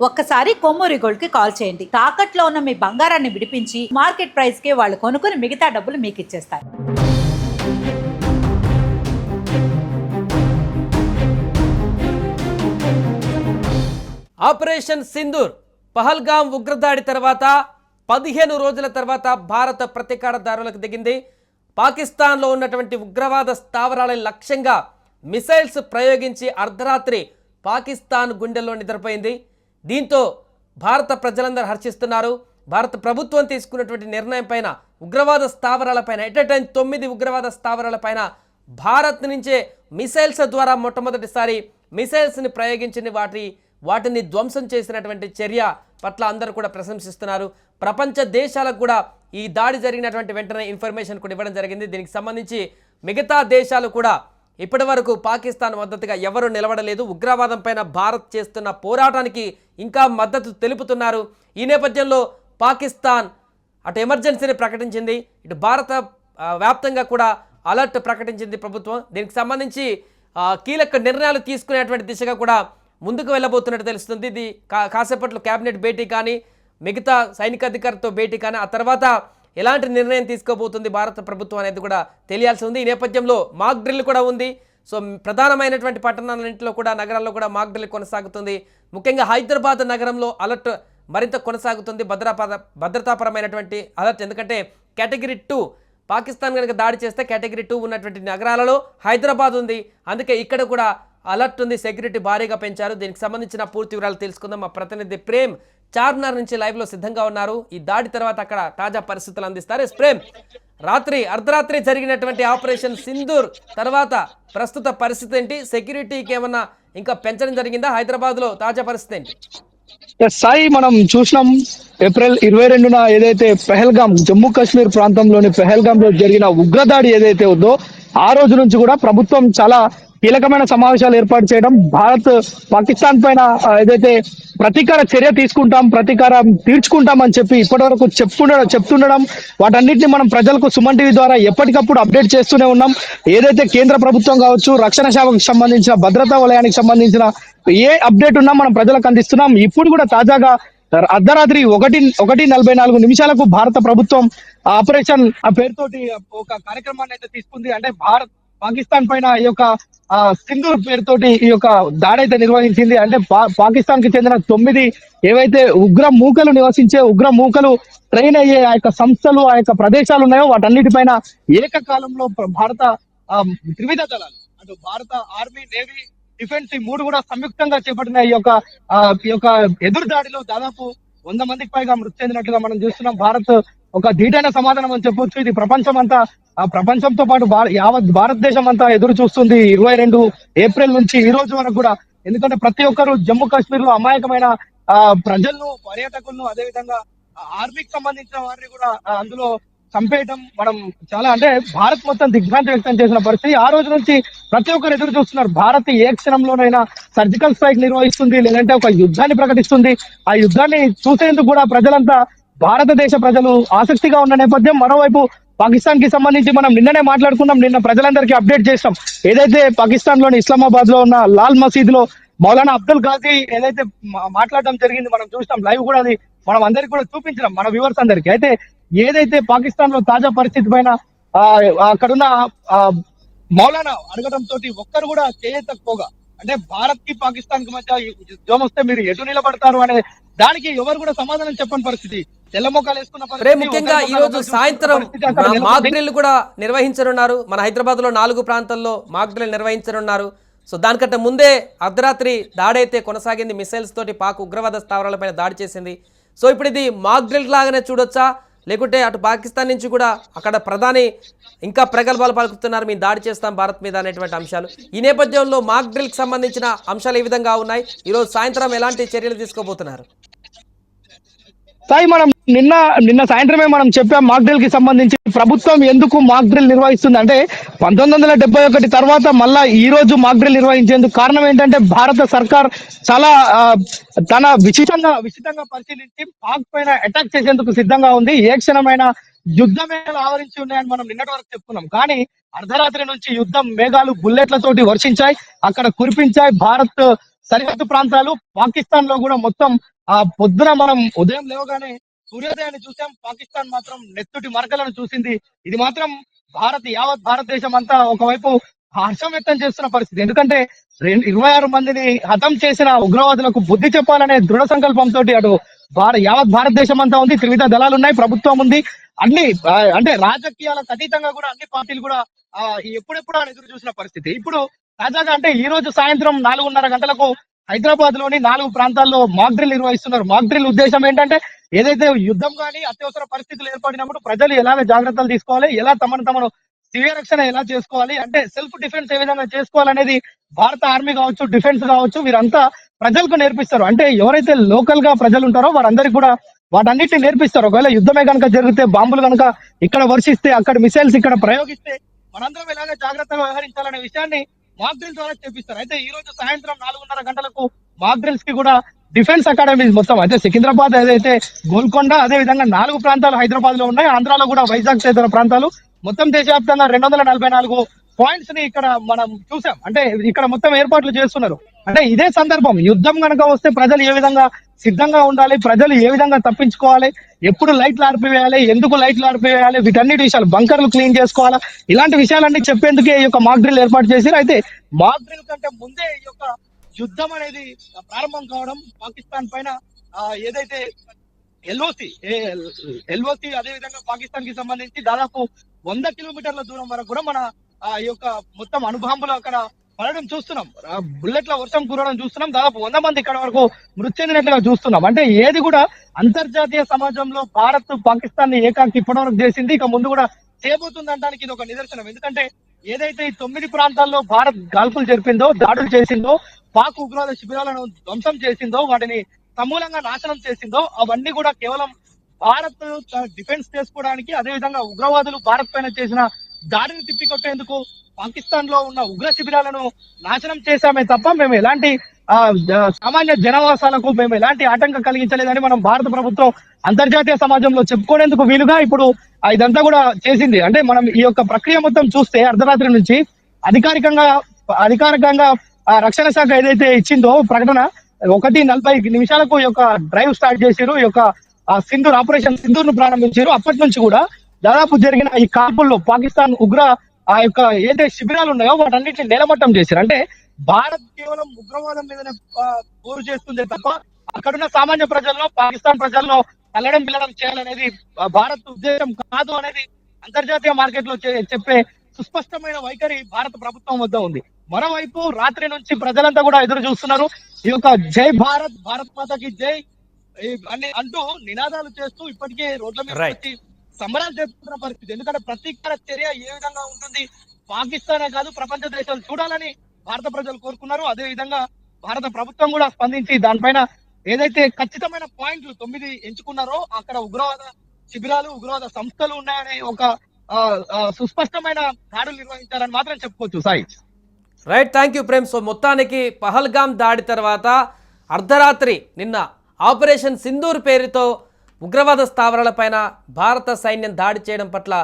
ఒక్కసారి కొమ్మూరి గోల్డ్కి కాల్ చేయండి. తాకట్లో ఉన్న మీ బంగారాన్ని విడిపించి మార్కెట్ ప్రైస్కి వాళ్ళు కొనుక్కుని మిగతా డబ్బులు మీకు ఇచ్చేస్తారు. ఆపరేషన్ సింధూర్ పహల్గాం ఉగ్రదాడి తర్వాత పదిహేను రోజుల తర్వాత భారత ప్రతీకారదారులకు దిగింది. పాకిస్తాన్లో ఉన్నటువంటి ఉగ్రవాద స్థావరాల లక్ష్యంగా మిసైల్స్ ప్రయోగించి అర్ధరాత్రి పాకిస్తాన్ గుండెల్లో నిద్రపోయింది. దీంతో భారత ప్రజలందరూ హర్షిస్తున్నారు. భారత ప్రభుత్వం తీసుకున్నటువంటి నిర్ణయం పైన ఉగ్రవాద స్థావరాలపైన ఎట్ ఎ టైం తొమ్మిది ఉగ్రవాద స్థావరాలపైన భారత్ నుంచే మిసైల్స్ ద్వారా మొట్టమొదటిసారి మిసైల్స్ని ప్రయోగించిన వాటి వాటిని ధ్వంసం చేసినటువంటి చర్య పట్ల అందరూ కూడా ప్రశంసిస్తున్నారు. ప్రపంచ దేశాలకు కూడా ఈ దాడి జరిగినటువంటి వెంటనే ఇన్ఫర్మేషన్ కూడా ఇవ్వడం జరిగింది. దీనికి సంబంధించి మిగతా దేశాలు కూడా ఇప్పటి వరకు పాకిస్తాన్ మద్దతుగా ఎవరు నిలబడలేదు. ఉగ్రవాదం పైన భారత్ చేస్తున్న పోరాటానికి ఇంకా మద్దతు తెలుపుతున్నారు. ఈ నేపథ్యంలో పాకిస్తాన్ అటు ఎమర్జెన్సీని ప్రకటించింది. ఇటు భారత వ్యాప్తంగా కూడా అలర్ట్ ప్రకటించింది ప్రభుత్వం. దీనికి సంబంధించి కీలక నిర్ణయాలు తీసుకునేటువంటి దిశగా కూడా ముందుకు వెళ్ళబోతున్నట్టు తెలుస్తుంది. ఇది కా కాసేపట్లో కేబినెట్ భేటీ కానీ మిగతా సైనికాధికారితో భేటీ కానీ ఆ తర్వాత ఎలాంటి నిర్ణయం తీసుకోబోతుంది భారత ప్రభుత్వం అనేది కూడా తెలియాల్సి ఉంది. ఈ నేపథ్యంలో మాక్ డ్రిల్ కూడా ఉంది. సో ప్రధానమైనటువంటి పట్టణాలన్నింటిలో కూడా నగరాల్లో కూడా మాక్ డ్రిల్ కొనసాగుతుంది. ముఖ్యంగా హైదరాబాద్ నగరంలో అలర్ట్ మరింత కొనసాగుతుంది. భద్రపర భద్రతాపరమైనటువంటి అలర్ట్. ఎందుకంటే కేటగిరీ టూ పాకిస్తాన్ కనుక దాడి చేస్తే కేటగిరీ టూ ఉన్నటువంటి నగరాలలో హైదరాబాద్ ఉంది. అందుకే ఇక్కడ కూడా అలర్ట్ ఉంది. సెక్యూరిటీ భారీగా పెంచారు. దీనికి సంబంధించిన పూర్తి వివరాలు తెలుసుకుందాం. మా ప్రతినిధి ప్రేమ్ చార్మినార్ నుంచి లైవ్లో సిద్ధంగా ఉన్నారు. ఈ దాడి తర్వాత అక్కడ తాజా పరిస్థితులు అందిస్తారు. ఎస్ ప్రేమ్ రాత్రి అర్ధరాత్రి జరిగినటువంటి ఆపరేషన్ సింధూర్ తర్వాత ప్రస్తుత పరిస్థితి ఏంటి? సెక్యూరిటీకి ఏమన్నా ఇంకా పెంచడం జరిగిందా? హైదరాబాద్లో తాజా పరిస్థితి ఏంటి? సాయి మనం చూసినాం ఏప్రిల్ ఇరవై రెండున ఏదైతే పెహల్గాం జమ్మూ కాశ్మీర్ ప్రాంతంలోని పెహల్గాం లో జరిగిన ఉగ్రదాడి ఏదైతే ఉందో ఆ రోజు నుంచి కూడా ప్రభుత్వం చాలా కీలకమైన సమావేశాలు ఏర్పాటు చేయడం భారత్ పాకిస్తాన్ పైన ఏదైతే ప్రతీకార చర్య తీసుకుంటాం ప్రతీకారం తీర్చుకుంటాం అని చెప్పి ఇప్పటి వరకు చెప్పుకుండడం చెప్తుండడం వాటన్నిటిని మనం ప్రజలకు సుమన్ టీవీ ద్వారా ఎప్పటికప్పుడు అప్డేట్ చేస్తూనే ఉన్నాం. ఏదైతే కేంద్ర ప్రభుత్వం కావచ్చు రక్షణ శాఖకు సంబంధించిన భద్రతా వలయానికి సంబంధించిన ఏ అప్డేట్ ఉన్నా మనం ప్రజలకు అందిస్తున్నాం. ఇప్పుడు కూడా తాజాగా అర్ధరాత్రి ఒకటి ఒకటి నలభై నాలుగు నిమిషాలకు భారత ప్రభుత్వం ఆపరేషన్ ఆ పేరుతోటి ఒక కార్యక్రమాన్ని అయితే తీసుకుంది. అంటే భారత్ పాకిస్తాన్ పైన ఈ యొక్క సింధూర్ పేరుతోటి ఈ యొక్క దాడి అయితే నిర్వహించింది. అంటే పా- పాకిస్తాన్కి చెందిన తొమ్మిది ఏవైతే ఉగ్ర మూకలు నివసించే ఉగ్ర మూకలు ట్రైన్ అయ్యే ఆ యొక్క సంస్థలు ఆ యొక్క ప్రదేశాలు ఉన్నాయో వాటన్నిటిపైన ఏకకాలంలో భారత త్రివిధ దళాలు అటు భారత ఆర్మీ నేవీ డిఫెన్స్ ఈ మూడు కూడా సంయుక్తంగా చేపట్టిన ఈ యొక్క ఆ, ఈ యొక్క ఎదురు దాడిలో దాదాపు వంద మందికి పైగా మృతి చెందినట్లుగా మనం చూస్తున్నాం. భారత్ ఒక ధీటైన సమాధానం అని చెప్పొచ్చు. ఇది ప్రపంచం అంతా ఆ ప్రపంచంతో పాటు యావత్ భారతదేశం అంతా ఎదురు చూస్తుంది ఇరవై రెండు ఏప్రిల్ నుంచి ఈ రోజు వరకు కూడా. ఎందుకంటే ప్రతి ఒక్కరు జమ్మూ కాశ్మీర్లో అమాయకమైన ఆ ప్రజలను పర్యాటకులను అదే విధంగా ఆర్మీకి సంబంధించిన వారిని కూడా అందులో చంపేయటం మనం చాలా అంటే భారత్ మొత్తం దిగ్భ్రాంతి వ్యక్తం చేసిన పరిస్థితి. ఆ రోజు నుంచి ప్రతి ఒక్కరు ఎదురు చూస్తున్నారు. భారత్ ఏ క్షణంలోనైనా సర్జికల్ స్ట్రైక్ నిర్వహిస్తుంది లేదంటే ఒక యుద్ధాన్ని ప్రకటిస్తుంది. ఆ యుద్ధాన్ని చూసేందుకు కూడా ప్రజలంతా భారతదేశ ప్రజలు ఆసక్తిగా ఉన్న నేపథ్యం. మరోవైపు పాకిస్తాన్కి సంబంధించి మనం నిన్ననే మాట్లాడుకున్నాం నిన్న ప్రజలందరికీ అప్డేట్ చేస్తాం ఏదైతే పాకిస్తాన్లోని ఇస్లామాబాద్లో ఉన్న లాల్ మసీద్లో మౌలానా అబ్దుల్ గాజీ ఏదైతే మాట్లాడడం జరిగింది మనం చూస్తాం లైవ్ కూడా అది మనం అందరికి కూడా చూపించినాం మన వ్యూవర్స్ అందరికి. అయితే ఏదైతే పాకిస్తాన్లో తాజా పరిస్థితి పైన అక్కడున్న ఆ, మౌలానా అడగడం తోటి ఒక్కరు కూడా చేయతకపోగా అంటే భారత్కి పాకిస్తాన్కి మధ్య యుద్ధం వస్తే మీరు ఎటు నిలబడతారు అనే దానికి ఎవరు కూడా సమాధానం చెప్పని పరిస్థితి. ముఖ్యంగా ఈ రోజు సాయంత్రం మాక్. డ్రిల్ కూడా నిర్వహించనున్నారు. మన హైదరాబాద్లో నాలుగు ప్రాంతాల్లో మాక్ డ్రిల్ నిర్వహించనున్నారు. సో దానికంటే ముందే అర్ధరాత్రి దాడైతే కొనసాగింది. మిసైల్స్ తోటి పాక్ ఉగ్రవాద స్థావరాలపైన దాడి చేసింది. సో ఇప్పుడు ఇది మాక్ డ్రిల్ లాగానే చూడొచ్చా? లేకుంటే అటు పాకిస్తాన్ నుంచి కూడా అక్కడ ప్రధాని ఇంకా ప్రగల్భాలు పలుకుతున్నారు మేము దాడి చేస్తాం భారత్ మీద అనేటువంటి అంశాలు. ఈ నేపథ్యంలో మాక్ డ్రిల్కి సంబంధించిన అంశాలు ఏ విధంగా ఉన్నాయి. ఈరోజు సాయంత్రం ఎలాంటి చర్యలు తీసుకోబోతున్నారు? సాయి మనం నిన్న నిన్న సాయంత్రమే మనం చెప్పాం మాక్ డ్రిల్కి సంబంధించి ప్రభుత్వం ఎందుకు మాక్ డ్రిల్ నిర్వహిస్తుంది. అంటే పంతొమ్మిది వందల డెబ్బై ఒకటి తర్వాత మళ్ళా ఈ రోజు మాక్ డ్రిల్ నిర్వహించేందుకు కారణం ఏంటంటే భారత సర్కార్ చాలా తన విచితంగా విచితంగా పరిశీలించి పాక్ పైన అటాక్ చేసేందుకు సిద్ధంగా ఉంది. ఏ క్షణమైన యుద్ధ మేఘాలు ఆవరించి ఉన్నాయని మనం నిన్నటి వరకు చెప్పుకున్నాం. కానీ అర్ధరాత్రి నుంచి యుద్ధం మేఘాలు బుల్లెట్లతోటి వర్షించాయి. అక్కడ కురిపించాయి భారత్ సరిహద్దు ప్రాంతాలు. పాకిస్తాన్లో కూడా మొత్తం ఆ పొద్దున మనం ఉదయం లేవగానే సూర్యోదయాన్ని చూసాం పాకిస్తాన్ మాత్రం నెత్తుటి మరకలను చూసింది. ఇది మాత్రం భారత్ యావత్ భారతదేశం అంతా ఒకవైపు హర్షం వ్యక్తం చేస్తున్న పరిస్థితి. ఎందుకంటే రెండు ఇరవై ఆరు మందిని హతం చేసిన ఉగ్రవాదులకు బుద్ధి చెప్పాలనే దృఢ సంకల్పంతో అటు భారత యావత్ భారతదేశం అంతా ఉంది. త్రివిధ దళాలు ఉన్నాయి ప్రభుత్వం ఉంది. అన్ని అంటే రాజకీయాలకు అతీతంగా కూడా అన్ని పార్టీలు కూడా ఆ, ఎప్పుడెప్పుడు ఎదురు చూసిన పరిస్థితి. ఇప్పుడు తాజాగా అంటే ఈ రోజు సాయంత్రం నాలుగున్నర గంటలకు హైదరాబాద్లోని నాలుగు ప్రాంతాల్లో మాక్ డ్రిల్ నిర్వహిస్తున్నారు. మాక్ డ్రిల్ ఉద్దేశం ఏంటంటే ఏదైతే యుద్ధం కానీ అత్యవసర పరిస్థితులు ఏర్పడినప్పుడు ప్రజలు ఎలాగ జాగ్రత్తలు తీసుకోవాలి ఎలా తమను తమను స్వీయ రక్షణ ఎలా చేసుకోవాలి అంటే సెల్ఫ్ డిఫెన్స్ ఏ విధంగా చేసుకోవాలనేది భారత ఆర్మీ కావచ్చు డిఫెన్స్ కావచ్చు వీరంతా ప్రజలకు నేర్పిస్తారు. అంటే ఎవరైతే లోకల్గా ప్రజలు ఉంటారో వారందరికీ కూడా వాటన్నిటిని నేర్పిస్తారు. ఒకవేళ యుద్ధమే కనుక జరిగితే బాంబులు కనుక ఇక్కడ వర్షిస్తే అక్కడ మిసైల్స్ ఇక్కడ ప్రయోగిస్తే మనందరం ఎలాగ జాగ్రత్తగా వ్యవహరించాలనే విషయాన్ని మాక్ డ్రిల్ ద్వారా చేపిస్తారు. అయితే ఈ రోజు సాయంత్రం నాలుగున్నర గంటలకు మాక్ డ్రిల్స్కి కూడా డిఫెన్స్ అకాడమీస్ మొత్తం అయితే సికింద్రాబాద్ ఏదైతే గోల్కొండ అదే విధంగా నాలుగు ప్రాంతాలు హైదరాబాద్లో ఉన్నాయి. ఆంధ్రాలో కూడా వైజాగ్ తదితర ప్రాంతాలు. మొత్తం దేశవ్యాప్తంగా రెండు వందల నలభై నాలుగు పాయింట్స్ని ఇక్కడ మనం చూసాం. అంటే ఇక్కడ మొత్తం ఏర్పాట్లు చేస్తున్నారు. అంటే ఇదే సందర్భం. యుద్ధం కనుక వస్తే ప్రజలు ఏ విధంగా సిద్ధంగా ఉండాలి? ప్రజలు ఏ విధంగా తప్పించుకోవాలి? ఎప్పుడు లైట్లు ఆర్పివేయాలి? ఎందుకు లైట్లు ఆర్పివేయాలి? వీటన్నిటి విషయాలు బంకర్లు క్లీన్ చేసుకోవాలా? ఇలాంటి విషయాలన్నీ చెప్పేందుకే ఈ యొక్క మాక్ డ్రిల్ ఏర్పాటు చేశారు. అయితే మాక్ డ్రిల్ కంటే ముందే ఈ యొక్క యుద్ధం అనేది ప్రారంభం కావడం పాకిస్తాన్ పైన ఏదైతే ఎల్ఓసి ఎల్ఓసి అదే విధంగా పాకిస్తాన్కి సంబంధించి దాదాపు వంద కిలోమీటర్ల దూరం వరకు కూడా మన ఆ ఈ యొక్క మొత్తం అణుబాంబులు అక్కడ పడడం చూస్తున్నాం. బుల్లెట్ల వర్షం కురవడం చూస్తున్నాం. దాదాపు వంద మంది ఇక్కడ వరకు మృతి చెందినట్లుగా చూస్తున్నాం. అంటే ఏది కూడా అంతర్జాతీయ సమాజంలో భారత్ పాకిస్తాన్ని ఏకాకి ఇప్పటివరకు చేసింది. ఇక ముందు కూడా చేయబోతుంది అనడానికి ఇది ఒక నిదర్శనం. ఎందుకంటే ఏదైతే ఈ తొమ్మిది ప్రాంతాల్లో భారత్ గాల్పులు జరిపిందో దాడులు చేసిందో పాక్ ఉగ్రవాద శిబిరాలను ధ్వంసం చేసిందో వాటిని సమూలంగా నాశనం చేసిందో అవన్నీ కూడా కేవలం భారత్ డిఫెన్స్ చేసుకోవడానికి అదే విధంగా ఉగ్రవాదులు భారత్ పైన చేసిన దాడిని తిప్పికొట్టేందుకు పాకిస్తాన్లో ఉన్న ఉగ్ర శిబిరాలను నాశనం చేశామే తప్ప మేము ఎలాంటి సామాన్య జనవాసాలకు మేము ఎలాంటి ఆటంకం కలిగించలేదని మనం భారత ప్రభుత్వం అంతర్జాతీయ సమాజంలో చెప్పుకునేందుకు వీలుగా ఇప్పుడు ఇదంతా కూడా చేసింది. అంటే మనం ఈ యొక్క ప్రక్రియ మొత్తం చూస్తే అర్ధరాత్రి నుంచి అధికారికంగా అధికారికంగా ఆ రక్షణ శాఖ ఏదైతే ఇచ్చిందో ప్రకటన ఒకటి నలభై నిమిషాలకు ఈ యొక్క డ్రైవ్ స్టార్ట్ చేశారు ఈ యొక్క సింధూర్ ఆపరేషన్ సింధూర్ను ప్రారంభించారు. అప్పటి నుంచి కూడా దాదాపు జరిగిన ఈ కాల్పుల్లో పాకిస్తాన్ ఉగ్ర ఆ యొక్క ఏదైతే శిబిరాలు ఉన్నాయో వాటన్నిటిని నేలమట్టం చేశారు అంటే భారత్ కేవలం ఉగ్రవాదం మీదనే పోరు చేస్తుందే తప్ప అక్కడున్న సామాన్య ప్రజల్లో పాకిస్తాన్ ప్రజల్లో కల్లడం పిల్లడం చేయాలనేది భారత్ ఉద్దేశం కాదు అనేది అంతర్జాతీయ మార్కెట్లో చెప్పే సుస్పష్టమైన వైఖరి భారత ప్రభుత్వం వద్ద ఉంది. మరోవైపు రాత్రి నుంచి ప్రజలంతా కూడా ఎదురు చూస్తున్నారు. ఈ యొక్క జై భారత్ భారత్ మాతకి జై అని అంటూ నినాదాలు చేస్తూ ఇప్పటికే రోడ్ల మీద. వచ్చి సంబరాలు జరుపుతున్న పరిస్థితి. ఎందుకంటే ప్రతీకార చర్య ఏ విధంగా ఉంటుంది? పాకిస్తానే కాదు ప్రపంచ దేశాలు చూడాలని భారత ప్రజలు కోరుకున్నారు. అదే విధంగా భారత ప్రభుత్వం కూడా స్పందించి దానిపైన ఏదైతే ఖచ్చితమైన పాయింట్లు తొమ్మిది ఎంచుకున్నారో అక్కడ ఉగ్రవాద శిబిరాలు ఉగ్రవాద సంస్థలు ఉన్నాయనే ఒక సుస్పష్టమైన దాడులు నిర్వహించారని మాత్రం చెప్పుకోవచ్చు. Sai. Right thank you Prem. So మొత్తానికి పహల్గామ్ దాడి తర్వాత అర్ధరాత్రి నిన్న ఆపరేషన్ సింధూర్ పేరుతో ఉగ్రవాద స్థావరాలపైన భారత సైన్యం దాడి చేయడం పట్ల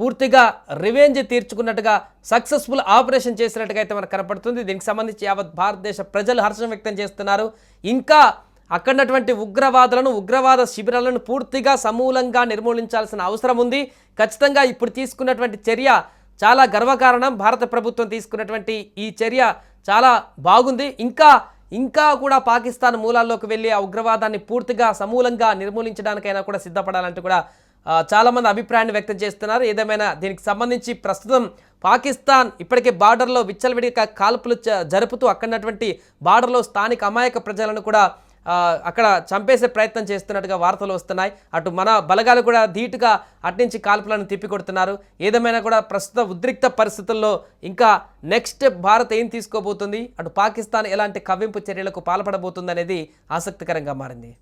పూర్తిగా రివెంజ్ తీర్చుకున్నట్టుగా సక్సెస్ఫుల్ ఆపరేషన్ చేసినట్టుగా అయితే మనకు కనపడుతుంది. దీనికి సంబంధించి యావత్ భారతదేశ ప్రజలు హర్షం వ్యక్తం చేస్తున్నారు. ఇంకా అక్కడున్నటువంటి ఉగ్రవాదులను ఉగ్రవాద శిబిరాలను పూర్తిగా సమూలంగా నిర్మూలించాల్సిన అవసరం ఉంది. ఖచ్చితంగా ఇప్పుడు తీసుకున్నటువంటి చర్య చాలా గర్వకారణం. భారత ప్రభుత్వం తీసుకున్నటువంటి ఈ చర్య చాలా బాగుంది. ఇంకా ఇంకా కూడా పాకిస్తాన్ మూలాల్లోకి వెళ్ళి ఆ ఉగ్రవాదాన్ని పూర్తిగా సమూలంగా నిర్మూలించడానికైనా కూడా సిద్ధపడాలంటూ కూడా చాలామంది అభిప్రాయాన్ని వ్యక్తం చేస్తున్నారు. ఏదేమైనా దీనికి సంబంధించి ప్రస్తుతం పాకిస్తాన్ ఇప్పటికే బార్డర్లో విచ్చలవిడిగా కాల్పులు జరుపుతూ అక్కడున్నటువంటి బార్డర్లో స్థానిక అమాయక ప్రజలను కూడా అక్కడ చంపేసే ప్రయత్నం చేస్తున్నట్టుగా వార్తలు వస్తున్నాయి. అటు మన బలగాలు కూడా ధీటుగా అట్నుంచి కాల్పులను తిప్పికొడుతున్నారు. ఏదేమైనా కూడా ప్రస్తుత ఉద్రిక్త పరిస్థితుల్లో ఇంకా నెక్స్ట్ భారత్ ఏం తీసుకోబోతుంది? అటు పాకిస్తాన్ ఎలాంటి కవ్వింపు చర్యలకు పాల్పడబోతుంది అనేది ఆసక్తికరంగా మారింది.